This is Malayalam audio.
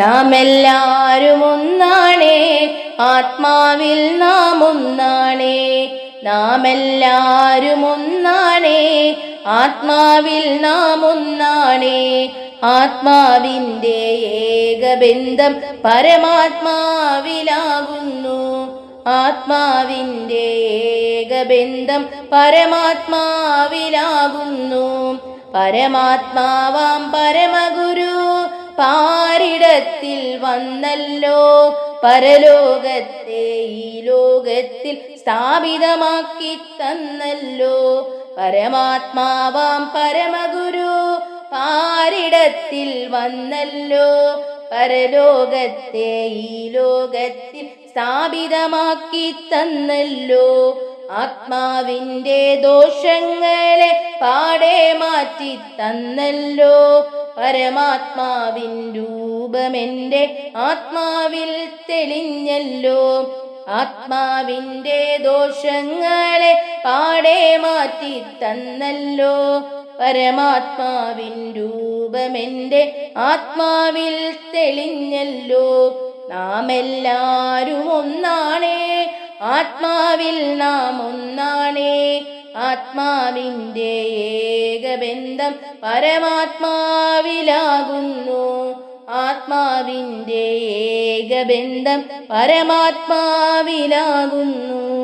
നാം എല്ലാരും ഒന്നാണേ. ആത്മാവിൽ നാം ഒന്നാണേ. നാം എല്ലാരും ഒന്നാണേ. ആത്മാവിൽ നാം ഒന്നാണേ. ആത്മാവിന്റെ ഏകബന്ധം പരമാത്മാവിലാകുന്നു. ആത്മാവിന്റെ ഏകബന്ധം പരമാത്മാവിലാകുന്നു. പരമാത്മാവാം പരമഗുരു പാരിടത്തിൽ വന്നല്ലോ. പരലോകത്തെ ഈ ലോകത്തിൽ സ്ഥാപിതമാക്കി തന്നല്ലോ. പരമാത്മാവാം പരമഗുരു പാരിടത്തിൽ വന്നല്ലോ. പരലോകത്തെ ഈ ലോകത്തിൽ സ്ഥാപിതമാക്കി തന്നല്ലോ. ആത്മാവിന്റെ ദോഷങ്ങളെ പാടെ മാറ്റി തന്നല്ലോ. പരമാത്മാവിൻ രൂപമെന്റെ ആത്മാവിൽ തെളിഞ്ഞല്ലോ. ആത്മാവിന്റെ ദോഷങ്ങളെ പാടെ മാറ്റി തന്നല്ലോ. പരമാത്മാവിൻ രൂപമെന്റെ ആത്മാവിൽ തെളിഞ്ഞല്ലോ. നാം എല്ലാരും ഒന്നാണേ. ആത്മാവിൽ നാം ഒന്നാണേ. ആത്മാവിന്റെ ഏകബന്ധം പരമാത്മാവിലാകുന്നു. ആത്മാവിന്റെ ഏകബന്ധം പരമാത്മാവിലാകുന്നു.